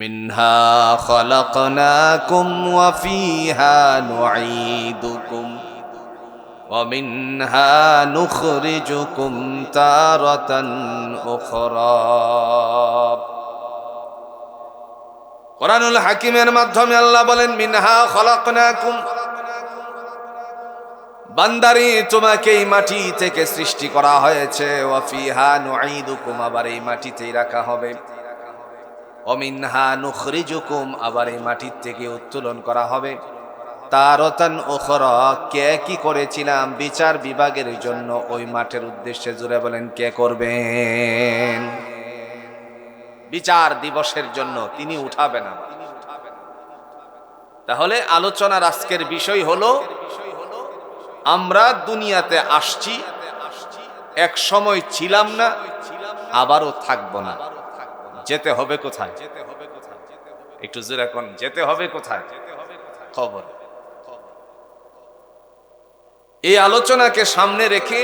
منها خلقناكم وفيها نعيدكم ومنها نخرجكم تارة أخرى কোরআনুল হাকিমের মাধ্যমে আল্লাহ বলেন মিনহা খলাকনাকুম বান্দারি তোমাকে এই মাটি থেকে সৃষ্টি করা হয়েছে ওয়াফিহা নুঈদুকুম আবার এই মাটিতেই রাখা হবে অমিনহা নুখরিজুকুম, আবার এই মাটির থেকে উত্তোলন করা হবে। তারতান ওখর কে কি করেছিলাম? বিচার বিভাগের জন্য ওই মাঠের উদ্দেশ্যে জুড়ে বলেন, কে করবেন? বিচার দিবসের জন্য তিনি উঠাবেন তাহলে আলোচনার আজকের বিষয় হলো, আমরা দুনিয়াতে আসছি, এক সময় ছিলাম না, আবারও থাকব না। যেতে হবে কোথায়? যেতে হবে কোথায় একটু জোরে এখন যেতে হবে কোথায়? যেতে হবে খবর। এই আলোচনাকে সামনে রেখে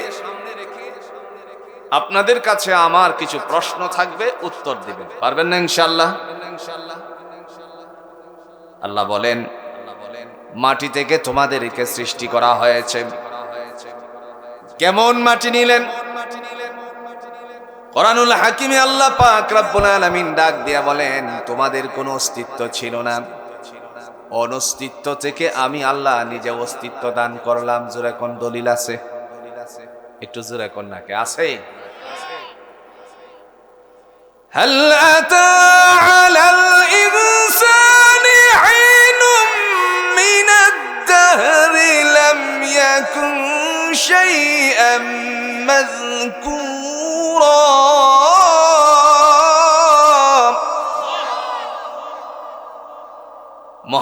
আপনাদের কাছে আমার কিছু প্রশ্ন থাকবে, উত্তর দিবেন। পারবেন না ইনশাল্লাহ আল্লাহ বলেন, মাটি থেকে তোমাদেরকে সৃষ্টি করা হয়েছে। কেমন মাটি নিলেন? কোরআনুল হাকিমে আল্লাহ পাক রব্বুল আলামিন ডাক দিয়া বলেন তোমাদের কোনো অস্তিত্ব ছিল না অনস্তিত্ব থেকে আমি আল্লাহ নিজে অস্তিত্ব দান করলাম জোরে কোন দলিল আছে একটু জোরে কোন নাকে আছে هل أتى على الإنسان حين من الدهر لم يكن شيئا مذكورا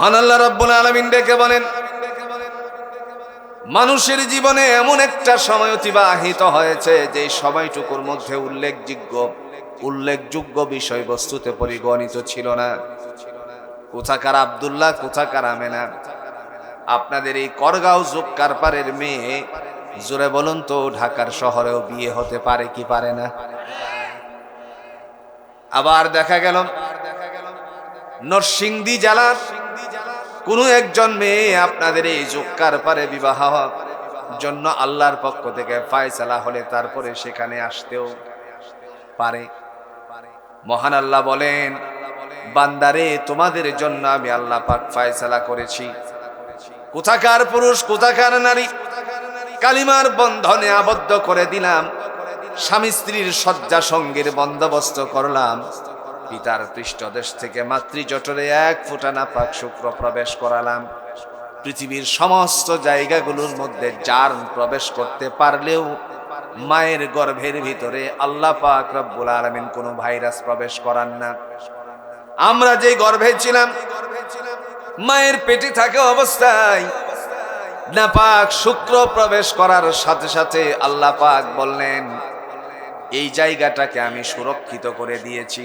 মহান আল্লাহ রব্বুল আলমিন ডেকে বলেন, মানুষের জীবনে এমন একটা সময় অতিবাহিত হয়েছে যে সময়টুকুর মধ্যে উল্লেখযোগ্য উল্লেখযোগ্য বিষয়বস্তুতে পরিগণিত ছিল না। কোথাকার আবদুল্লাহ, কোথাকার আমেনা। আপনাদের এই করগাঁও জুক্কার পারের মেয়ে, জোরে বলুন তো, ঢাকার শহরেও বিয়ে হতে পারে কি পারে না? আবার দেখা গেল, নরসিংদী জেলার কোনো একজন মেয়ে আপনাদের এই জুক্কার পারে বিবাহ জন্য আল্লাহর পক্ষ থেকে ফায়সালা হলে তারপরে সেখানে আসতেও পারে। মহান আল্লাহ বলেন, বান্দারে, তোমাদের জন্য আমি আল্লাহ পাক ফায়সালা করেছি। কোথাকার পুরুষ, কোথাকার নারী, কালিমার বন্ধনে আবদ্ধ করে দিলাম, স্বামী স্ত্রীর শয্যা সঙ্গীর বন্দোবস্ত করলাম পিতার পৃষ্ঠদেশ থেকে মাতৃজঠরে এক ফুটা নাপাক শুক্র প্রবেশ করালাম। পৃথিবীর সমস্ত জায়গাগুলোর মধ্যে জার্ম প্রবেশ করতে পারলেও মায়ের গর্ভের ভিতরে আল্লাহ পাক রব্বুল আলমিন কোনো ভাইরাস প্রবেশ করান না। আমরা যে গর্ভে ছিলাম, মায়ের পেটে থাকা অবস্থায় নাপাক শুক্র প্রবেশ করার সাথে সাথে আল্লাহ পাক বললেন, এই জায়গাটাকে আমি সুরক্ষিত করে দিয়েছি।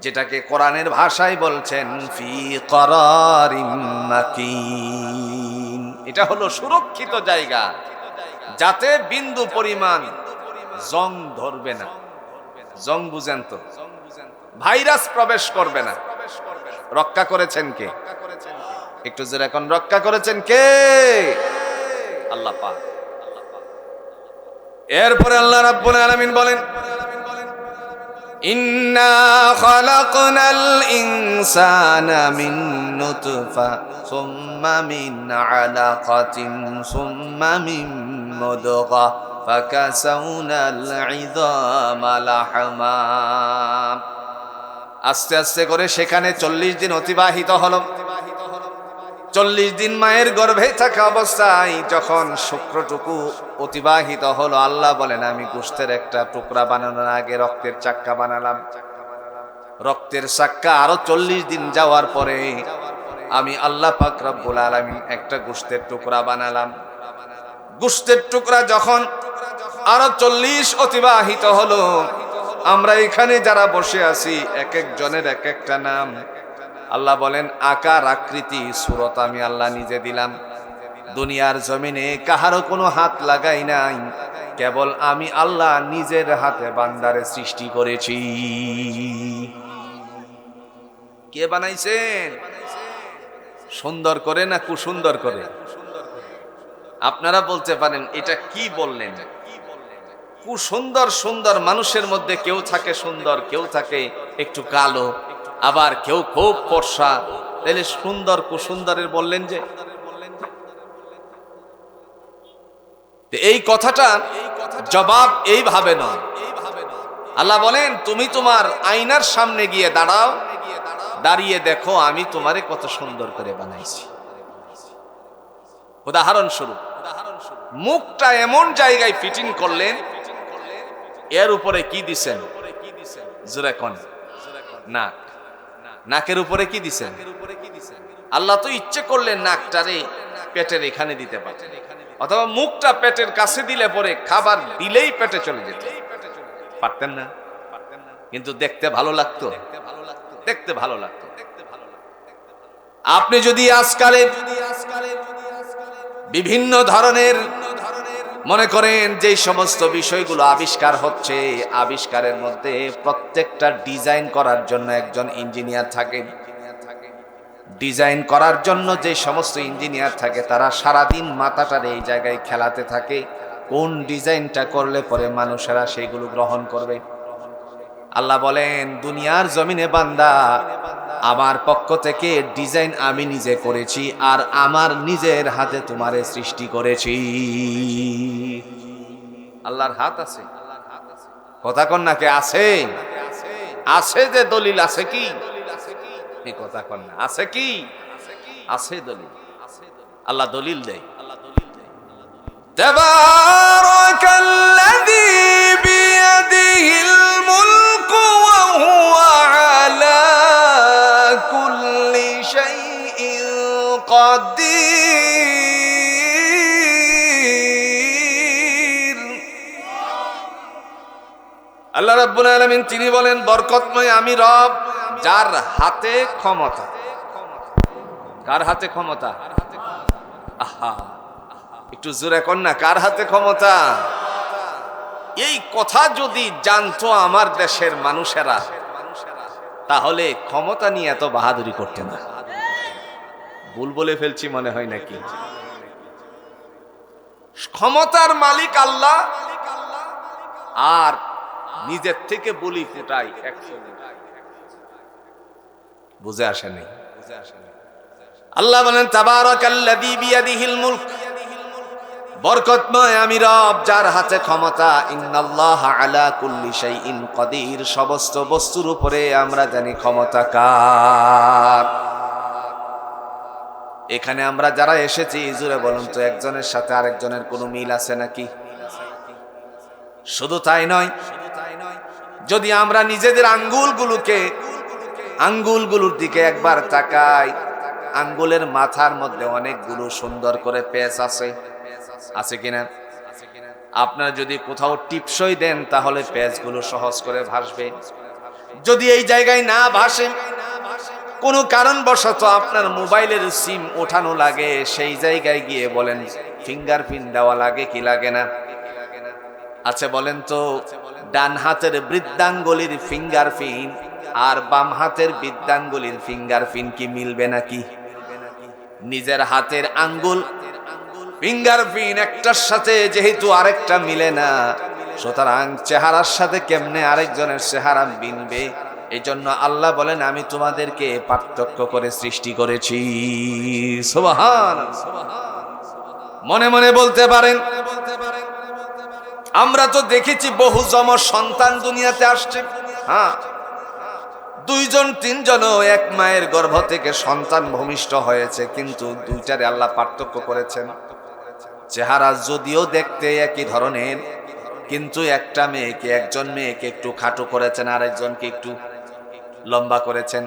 যেটাকে কোরআনের ভাষায় বলছেন, ফি এটা হলো সুরক্ষিত জায়গা, যাতে বিন্দু পরিমাণ জং ধরবে না। জং বুঝেন তো? ভাইরাস প্রবেশ করবে না। রক্ষা করেছেন কে? একটু জোরে এখন, রক্ষা করেছেন কে? আল্লাহ এরপরে আল্লাহ রাব্বুল আলামিন বলেন ইন্না خلقنا الإنسان من نطفة ثم من علقة ثم من মুদগা فكسونا العظام لحما আস্তে আস্তে করে সেখানে চল্লিশ দিন অতিবাহিত হলো চল্লিশ দিন মায়ের গর্ভে থাকা অবস্থায় যখন শুক্রটুকু অতিবাহিত হলো, আল্লাহ বলেন, আমি গোষ্ঠের একটা টুকরা বানানোর আগে রক্তের চাক্কা বানালাম। রক্তের চাক্কা আরও চল্লিশ দিন যাওয়ার পরে আমি আল্লাহ পাক রব্বুল আলামিন একটা গোষ্ঠের টুকরা বানালাম। গোষ্ঠের টুকরা যখন আরও চল্লিশ অতিবাহিত হলো, আমরা এখানে যারা বসে আছি, এক একজনের এক একটা নাম। আল্লাহ বলেন, আকার আকৃতি, সুরত আমি আল্লাহ নিজে দিলাম। দুনিয়ার জমিনে কাহারও কোনো হাত লাগাই নাই, কেবল আমি আল্লাহ নিজের হাতে বান্দারে সৃষ্টি করেছি। কে বানাইছেন? সুন্দর করে না কুসুন্দর করে? আপনারা বলতে পারেন, এটা কি বললেন? কুসুন্দর সুন্দর মানুষের মধ্যে কেউ থাকে সুন্দর, কেউ থাকে একটু কালো। আবার কেউ খুব ফর্সা। তাহলে সুন্দর কুসুন্দরের বললেন যে এই কথাটা জবাব এইভাবে নয়। আল্লাহ বলেন, তুমি তোমার আয়নার সামনে গিয়ে দাঁড়াও। দাঁড়িয়ে দেখো, আমি তোমারে কত সুন্দর করে বানাইছি। উদাহরণ স্বরূপ, মুখটা এমন জায়গায় ফিটিং করলেন, এর উপরে কি দিছেন? জোরে কন। নাক নাকের উপরে কি দিছেন? আল্লাহ তো ইচ্ছে করলেন নাকটারে পেটের এখানে দিতে পারেন অথবা মুখটা পেটের কাছে দিলে পরে খাবার দিলেই পেটে চলে যেত। পারতেন না? কিন্তু দেখতে ভালো লাগতো। দেখতে ভালো লাগতো। আপনি যদি আজকালে বিভিন্ন ধরনের মনে করেন যে সমস্ত বিষয়গুলো আবিষ্কার হচ্ছে, আবিষ্কারের মধ্যে প্রত্যেকটা ডিজাইন করার জন্য একজন ইঞ্জিনিয়ার থাকে। ডিজাইন করার জন্য যে সমস্ত ইঞ্জিনিয়ার থাকে, তারা সারাদিন মাথাটার এই জায়গায় খেলাতে থাকে। কোন ডিজাইনটা করলে পরে মানুষেরা সেইগুলো গ্রহণ করবে? আল্লাহ বলেন, দুনিয়ার জমিনে বান্দা আমার পক্ষ থেকে ডিজাইন আমি নিজে করেছি আর আমার নিজের হাতে তোমারে সৃষ্টি করেছি। আল্লাহর হাত আছে। কথা কন্যাকে আছে? আছে যে দলিল আছে কি? এই কথা কন্যা আছে কি? আছে দলিল। আল্লাহ দলিল দেয়। আল্লাহ দলিল দেয়। আল্লাহ রাব্বুল আলামিন, তিনি বলেন, বরকতময় আমি রব, যার হাতে ক্ষমতা। কার হাতে ক্ষমতা? আহা, একটু জোরে কর না, কার হাতে ক্ষমতা? এই কথা যদি জানতো আমার দেশের মানুষেরা, তাহলে ক্ষমতা নিয়ে এত বাহাদুরি করতে না। ভুল বলে ফেলছি মনে হয় নাকি? ক্ষমতার মালিক আল্লাহ, আর নিজের থেকে বলি ফুটাই বুঝে আসেনি? আল্লাহ বলেন সমস্ত বস্তুর উপরে আমরা জানি ক্ষমতা এখানে আমরা যারা এসেছি, জুড়ে বলুন তো, একজনের সাথে আরেকজনের কোনো মিল আছে নাকি? শুধু তাই নয় যদি আমরা নিজেদের আঙ্গুলগুলোকে, আঙ্গুলগুলোর দিকে একবার তাকাই, আঙ্গুলের মাথার মধ্যে অনেকগুলো সুন্দর করে পেঁচ আছে। আছে কিনা? আপনারা যদি কোথাও টিপসই দেন, তাহলে পেঁচগুলো সহজ করে ভাসবে। যদি এই জায়গায় না ভাসে, কোনো কারণবশত আপনার মোবাইলের সিম ওঠানো লাগে, সেই জায়গায় গিয়ে বলেন, ফিঙ্গারপ্রিন্ট দেওয়া লাগে কি লাগে না? আছে বলেন তো ডান হাতের বৃদ্ধাঙ্গুলির ফিঙ্গার ফিঙ্গারপ্রিন্ট আর বাম হাতের বৃদ্ধাঙ্গুলির ফিঙ্গার ফিঙ্গারপ্রিন্ট কি মিলবে নাকি? নিজের হাতের আঙ্গুল ফিঙ্গার ফিঙ্গারপ্রিন্ট একটার সাথে যেহেতু আরেকটা মিলে না, সুতরাং চেহারার সাথে কেমনে আরেকজনের চেহারা মিলবে? এই জন্য আল্লাহ বলেন, আমি তোমাদেরকে পার্থক্য করে সৃষ্টি করেছি। সুবহান মনে মনে বলতে পারেন আমরা তো দেখেছি বহু জম সন্তান দুনিয়াতে আসছে। হ্যাঁ। দুইজন, তিনজনও এক মায়ের গর্ভ থেকে সন্তান ভূমিষ্ঠ হয়েছে, কিন্তু দুইটারে আল্লাহ পার্থক্য করেছেন। চেহারা যদিও দেখতে একই ধরনের, কিন্তু একটা মেয়েকে, একজন মেয়েকে একটু খাটো করেছেন আর একজনকে একটু লম্বা করেছেন।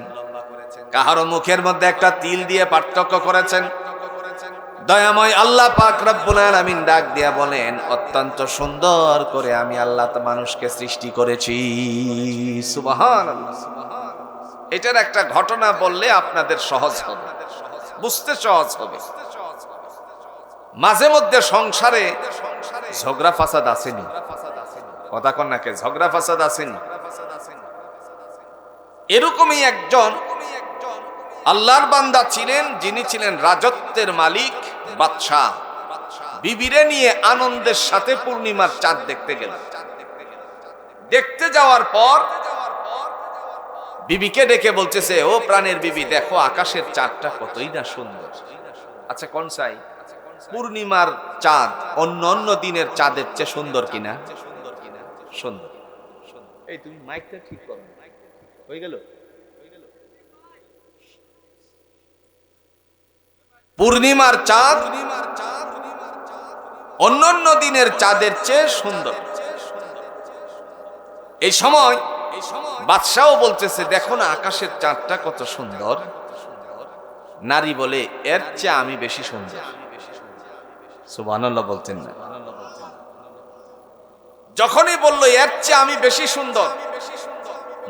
কাহারো মুখের মধ্যে একটা তিল দিয়ে পার্থক্য করেছেন। দয়াময় আল্লাহ পাক রব্বুল আলামিন ডাক দিয়া বলেন, অত্যন্ত সুন্দর করে আমি আল্লাহ তো মানুষকে সৃষ্টি করেছি। এটার একটা ঘটনা বললে আপনাদের সহজ হবে। বুঝতে সহজ হবে। মাঝে মধ্যে সংসারে ঝগড়া ফাসাদ আসেনি। কথা কন্যাকে ঝগড়া ফাসাদ আসেনি। এরকমই একজন আল্লাহর বান্দা ছিলেন, যিনি ছিলেন রাজত্বের মালিক, বাদশাহ। বিবিরে নিয়ে আনন্দের সাথে পূর্ণিমার চাঁদ দেখতে গেল দেখতে যাওয়ার পর বিবিকে ডেকে বলতেছে, ও প্রাণের বিবি, দেখো আকাশের চাঁদটা কতই না সুন্দর। আচ্ছা কোন সাই পূর্ণিমার চাঁদ অন্য অন্য দিনের চাঁদের চেয়ে সুন্দর কিনা? সুন্দর। এই তুমি মাইকটা ঠিক করো। হয়ে গেল? পূর্ণিমার চাঁদ, অন্যান্য দিনের চাঁদের চেয়ে সুন্দর। এই সময় বাদশাও বলতেছে, দেখো না, আকাশের চাঁদটা কত সুন্দর। নারী বলে, এর চেয়ে আমি বেশি সুন্দর। সুবহানাল্লাহ বলতেন না। যখনই বলল, এর চেয়ে আমি বেশি সুন্দর,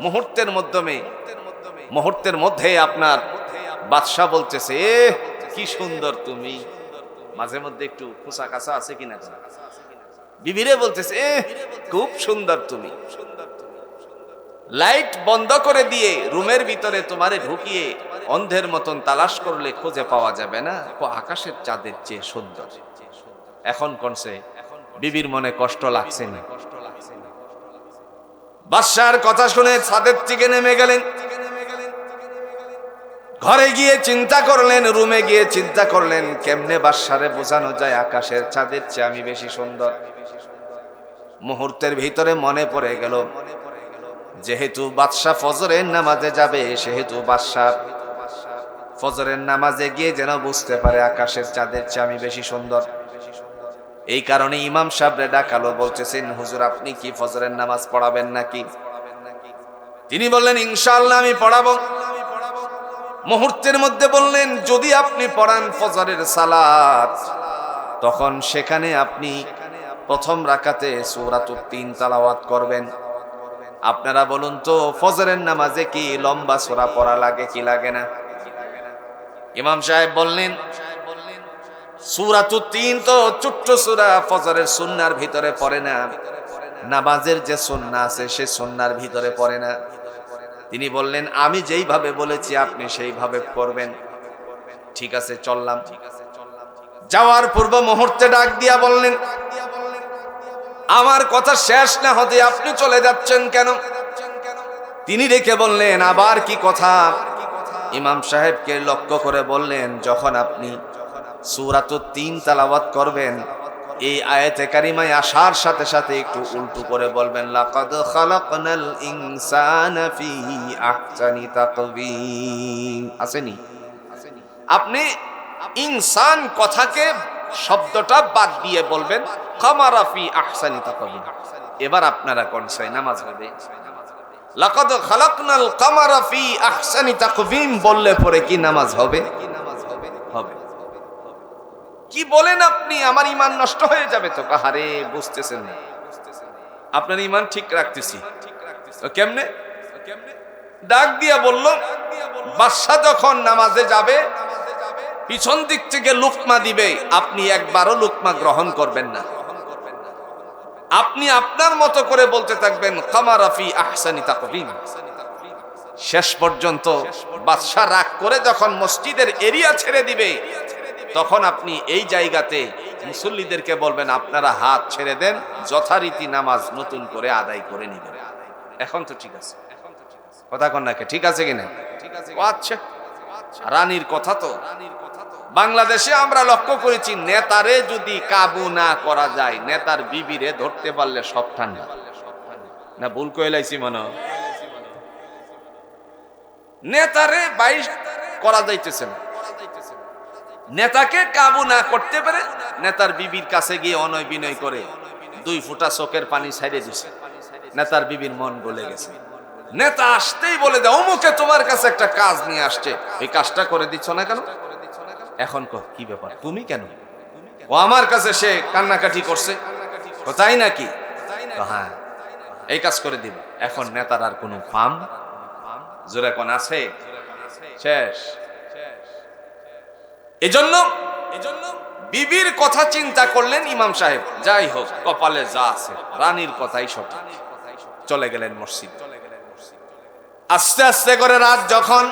মুহূর্তের মাধ্যমে, মুহূর্তের মধ্যে আপনার বাদশাহ বলতেছে এ কি সুন্দর তুমি। মাঝে মধ্যে একটু খোসা কাসা আছে কিনা বিবিরে বলতেছে খুব সুন্দর তুমি। লাইট বন্ধ করে দিয়ে রুমের ভিতরে তোমারে ঢুকিয়ে অন্ধের মতন তালাশ করলে খুঁজে পাওয়া যাবে না। আকাশের চাঁদের চেয়ে সুন্দর। এখন কোনসে বিবির মনে কষ্ট লাগছে না। বাদশার কথা শুনে ছাদের থেকে নেমে গেলেন। ঘরে গিয়ে চিন্তা করলেন, রুমে গিয়ে চিন্তা করলেন, কেমনে বাদশারে বোঝানো যায় আকাশের চাঁদের চেয়ে আমি বেশি সুন্দর। মুহূর্তের ভিতরে মনে পড়ে গেল, যেহেতু বাদশাহ ফজরের নামাজে যাবে, সেহেতু বাদশাহ ফজরের নামাজে গিয়ে যেন বুঝতে পারে আকাশের চাঁদের চেয়ে আমি বেশি সুন্দর। এই কারণে ইমাম সাহেবরে ডাকালো, বলতেছেন, হুজুর, আপনি কি ফজরের নামাজ পড়াবেন নাকি? তিনি বললেন, ইনশাআল্লাহ, আমি পড়াবো। মুহূর্তের মধ্যে বললেন, যদি আপনি পড়ান ফজরের সালাত, তখন সেখানে আপনি প্রথম রাকাতে সূরাতুত তিন তালাওয়াত করবেন। আপনারা বলুন তো, ফজরের নামাজে কি লম্বা সূরা পড়া লাগে, কি লাগে না? ইমাম সাহেব বললেন, সূরাতুত তিন তো ছোট্ট সূরা, ফজরের সুন্নার ভিতরে পড়ে না। নামাজের যে সুন্না আছে, সে সুন্নার ভিতরে পড়ে না। তিনি বললেন, আমি যেইভাবে বলেছি, আপনি সেইভাবে করবেন। ঠিক আছে, চললাম। যাওয়ার পূর্ব মুহূর্তে ডাক দিয়া বললেন, আমার কথা শেষ না হতে আপনি চলে যাচ্ছেন কেন? তিনি রেখে বললেন, আবার কি কথা? ইমাম সাহেবকে লক্ষ্য করে বললেন, যখন আপনি সুরাত তিন তালাওয়াত করবেন এই আয়াতে কারিমায় আসার সাথে সাথে একটু উল্টো করে বলবেন, লাকাদ খালাকনাল ইনসানা ফি আহসানি তাকবীম আসেনি। আপনি ইনসান কথাকে, শব্দটা বাদ দিয়ে বলবেন, খামারা ফি আহসানি তাকবীম এবার আপনারা কোন সাই নামাজ হবে? লাকাদ খালাকনাল কামারা ফি আহসানি তাকবীম বললে পরে কি নামাজ হবে? হবে। কি বলেন আপনি? আমার ইমান নষ্ট হয়ে যাবে তো। কাহারে বুঝতেছেন না। আপনার ইমান ঠিক রাখতেছি। কেমনে? ডাক দিয়া বলল, বাদশা যখন নামাজে যাবে, পিছন দিক থেকে লুকমা দিবে। আপনি একবারও লুকমা গ্রহণ করবেন না। আপনি আপনার মতো করে বলতে থাকবেন খামারাফি আহসানি তাকবিম। শেষ পর্যন্ত বাদশা রাগ করে যখন মসজিদের এরিয়া ছেড়ে দিবে তখন আপনি এই জায়গাতে মুসল্লিদেরকে বলবেন, আপনারা হাত ছেড়ে দেন, যথারীতি নামাজ নতুন করে আদায় করে নেবেন। এখন তো ঠিক আছে। কথা কন্যাকে ঠিক আছে কিনা ও আচ্ছা। রানীর কথা তো। বাংলাদেশে আমরা লক্ষ্য করেছি, নেতারে যদি কাবু না করা যায়, নেতার বিবিরে ধরতে পারলে সব ঠান্ডা। না, ভুল কইলাইছি মনে। নেতারে বাইশ করা যাইতেছে না। নেতাকে কাবু না করতে পারে নেতার বিবির কাছে গিয়ে অনয় বিনয় করে দুই ফুটা চোখের পানি ছাইড়ে দিছে। নেতার বিবির মন গলে গেছে। নেতা আসতেই বলে দেয়, অমুকে তোমার কাছে একটা কাজ নিয়ে আসছে। এই কাজটা করে দিচ্ছ না কেন? এখন কি ব্যাপার? তুমি কেন? ও আমার কাছে সে কান্নাকাটি করছে। তাই নাকি? হ্যাঁ এই কাজ করে দিব। এখন নেতার আর কোনো ফার্ম জোরে কোন আছে? শেষ। এজন্য এজন্য বিবির কথা চিন্তা করলেন ইমাম সাহেব। যাই হোক, কপালে যা আছে, রানীর কথাই সঠিক। চলে গেলেন মসজিদ। আস্তে আস্তে করে রাত যখন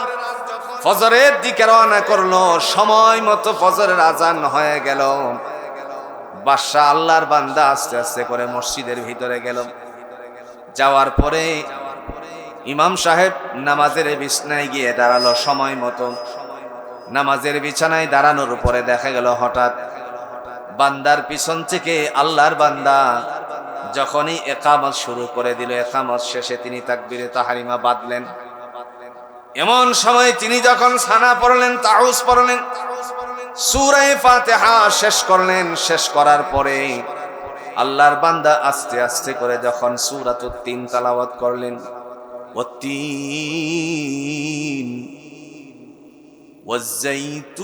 ফজরের দিকে রওনা করল, সময় মতো ফজরের আজান হয়ে গেল। বাদশাহ আল্লাহর বান্দা আস্তে আস্তে করে মসজিদের ভিতরে গেল। যাওয়ার পরে ইমাম সাহেব নামাজের বিছনায় গিয়ে দাঁড়াল সময় মতো। নামাজের বিছানায় দাঁড়ানোর উপরে দেখা গেল হঠাৎ বান্দার পিছন থেকে আল্লাহর বান্দা যখনই একামত শুরু করে দিল, একামত শেষে তিনি তাকবিরে তাহারিমা বাঁধলেন। এমন সময় তিনি যখন সানা পড়লেন, তাউস পড়লেন সুরাই ফাতেহা শেষ করলেন। শেষ করার পরে আল্লাহর বান্দা আস্তে আস্তে করে যখন সুরাতুত তিন তালাওয়াত করলেন ওয়াত্তিন والزيتون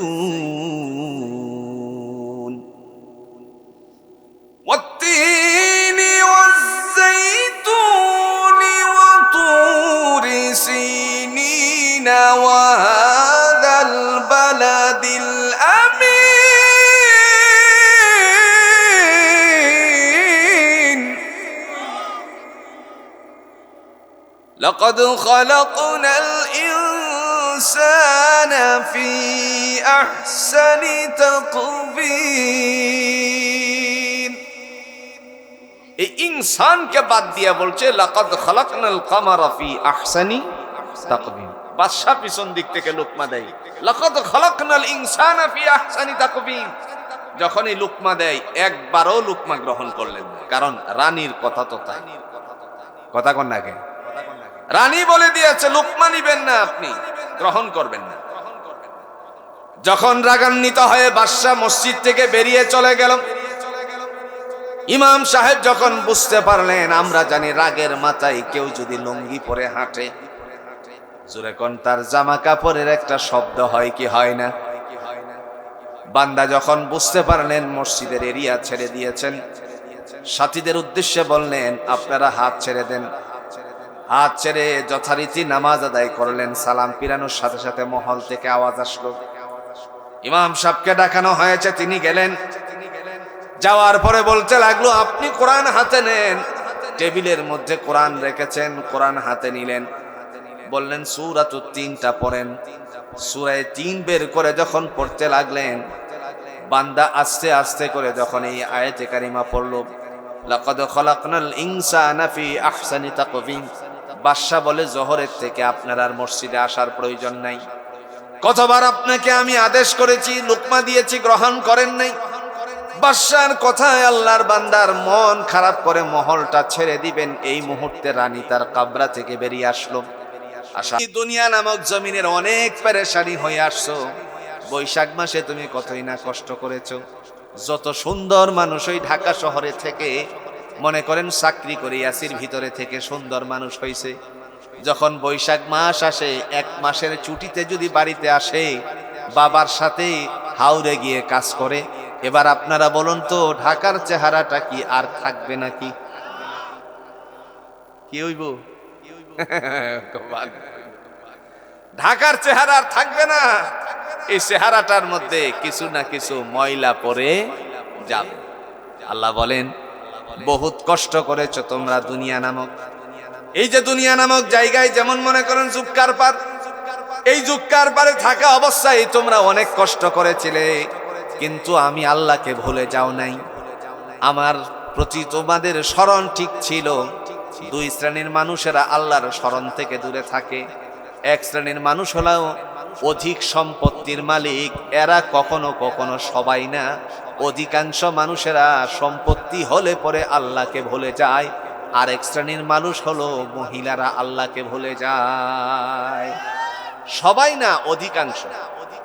والتين والزيتون وطور سينين وهذا البلد الأمين. لقد خلقنا الإنسان في أحسن تقويم এই ইনসানকে বাদ দিয়া বলছে লাকাদ খালাকনাল কামারা ফি আহসানি তাকবীম বাদশা পিছন দিক থেকে লুকমা দেয় লাকাদ খালাকনাল ইনসানা ফি আহসানি তাকবীম যখনই লুকমা দেয় একবারও লুকমা গ্রহণ করলেন না। কারণ রানীর কথা তো তাই কথা কন না কে রানী বলে দিয়েছে লুকমা নিবেন না আপনি গ্রহণ করবেন না যখন রাগান্বিত হয়ে বাদশাহ মসজিদ থেকে বেরিয়ে চলে গেল, ইমাম সাহেব যখন বুঝতে পারলেন, আমরা জানি রাগের মাথায় কেউ যদি লুঙ্গি পরে হাঁটে, জোরে কোন, তার জামা কাপড়ের একটা শব্দ হয় কি হয় না? বান্দা যখন বুঝতে পারলেন মসজিদের এরিয়া ছেড়ে দিয়েছেন, সাথীদের উদ্দেশ্যে বললেন, আপনারা হাত ছেড়ে দেন। হাত ছেড়ে যথারীতি নামাজ আদায় করলেন, সালাম পিরানোর সাথে সাথে মহল থেকে আওয়াজ আসলো। ইমাম সাহেবকে ডাকানো হয়েছে, তিনি গেলেন। যাওয়ার পরে বলতে লাগল, আপনি কোরআন হাতে নেন। টেবিলের মধ্যে কোরআন রেখেছেন, কোরআন হাতে নিলেন। বললেন, সুরাত তিনটা পড়েন। সুরায় তিন বের করে যখন পড়তে লাগলেন, বান্দা আস্তে আস্তে করে যখন এই আয়াতে কারিমা পড়ল, লাকাদ খলাকনাল ইনসানা ফি আহসানি তাকবীম বাদশা বলে, জহরের থেকে আপনার আর মসজিদে আসার প্রয়োজন নাই। কতবার আপনাকে আমি আদেশ করেছি, লুকমা দিয়েছি, গ্রহণ করেন নাই। বাদশার কথায় আল্লাহর বান্দার মন খারাপ করে মহলটা ছেড়ে দিবেন। এই মুহূর্তে রানী তার কাবরা থেকে বেরিয়ে আসলো। দুনিয়া নামক জমিনের অনেক পেরেশানি হয়ে আসছো। বৈশাখ মাসে তুমি কতই না কষ্ট করেছ। যত সুন্দর মানুষ ওই ঢাকা শহরে থেকে মনে করেন চাকরি করে ভিতরে থেকে সুন্দর মানুষ হয়েছে যখন বৈশাখ মাস আসে, এক মাসের ছুটিতে যদি বাড়িতে আসে, বাবার সাথে হাওড়ে গিয়ে কাজ করে। এবার আপনারা বলুন তো, ঢাকার চেহারাটা কি আর থাকবে নাকি? কি হইব? ঢাকার চেহারা আর থাকবে না। এই চেহারাটার মধ্যে কিছু না কিছু ময়লা পরে যাবে। আল্লাহ বলেন, বহুত কষ্ট করেছ তোমরা দুনিয়া নামক। এই যে দুনিয়া নামক জায়গায় যেমন মনে করেন জুক্কার পার, এই জুক্কার পারে থাকা অবস্থায় তোমরা অনেক কষ্ট করেছিলে, কিন্তু আমি আল্লাহকে ভুলে যাও নাই। আমার প্রতি তোমাদের স্মরণ ঠিক ছিল। দুই শ্রেণির মানুষেরা আল্লাহর স্মরণ থেকে দূরে থাকে। এক শ্রেণির মানুষ হলেও অধিক সম্পত্তির মালিক, এরা কখনো কখনো সবাই না। অধিকাংশ মানুষেরা সম্পত্তি হলে পরে আল্লাহকে ভুলে যায়। আরেক শ্রেণির মানুষ হলো মহিলারা আল্লাহকে ভুলে যায়। সবাই না অধিকাংশ।